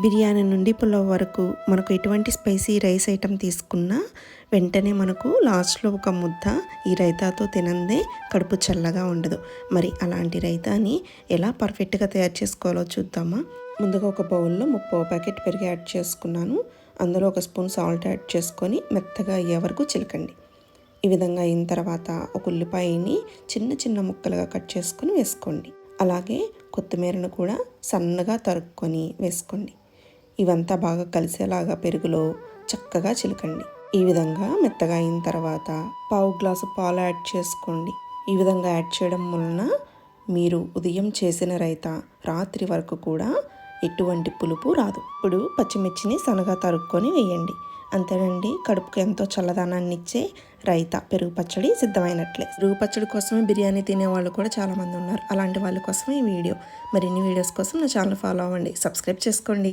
బిర్యానీ నుండి పులావ్ వరకు మనకు ఎటువంటి స్పైసీ రైస్ ఐటెం తీసుకున్నా వెంటనే మనకు లాస్ట్లో ఒక ముద్ద ఈ రైతాతో తినందే కడుపు చల్లగా ఉండదు. మరి అలాంటి రైతాని ఎలా పర్ఫెక్ట్గా తయారు చేసుకోవాలో చూద్దామా? ముందుగా ఒక బౌల్లో ముప్పో ప్యాకెట్ పెరిగి యాడ్ చేసుకున్నాను. అందులో ఒక స్పూన్ సాల్ట్ యాడ్ చేసుకొని మెత్తగా అయ్యే వరకు చిలకండి. ఈ విధంగా అయిన తర్వాత ఒక ఉల్లిపాయని చిన్న చిన్న ముక్కలుగా కట్ చేసుకొని వేసుకోండి. అలాగే కొత్తిమీరను కూడా సన్నగా తరుక్కొని వేసుకోండి. ఇవంతా బాగా కలిసేలాగా పెరుగులో చక్కగా చిలకండి. ఈ విధంగా మెత్తగా అయిన తర్వాత పావు గ్లాసు పాలు యాడ్ చేసుకోండి. ఈ విధంగా యాడ్ చేయడం వలన మీరు ఉదయం చేసిన రైత రాత్రి వరకు కూడా ఎటువంటి పులుపు రాదు. ఇప్పుడు పచ్చిమిర్చిని సన్నగా తరుక్కొని వేయండి. అంతేనండి కడుపుకు ఎంతో చల్లదనాన్ని ఇచ్చే రైత. పెరుగు పచ్చడి సిద్ధమైనట్లే. పెరుగు పచ్చడి కోసమే బిర్యానీ తినే వాళ్ళు కూడా చాలామంది ఉన్నారు. అలాంటి వాళ్ళ కోసమే ఈ వీడియో. మరిన్ని వీడియోస్ కోసం నా ఛానల్ ఫాలో అవ్వండి. సబ్స్క్రైబ్ చేసుకోండి.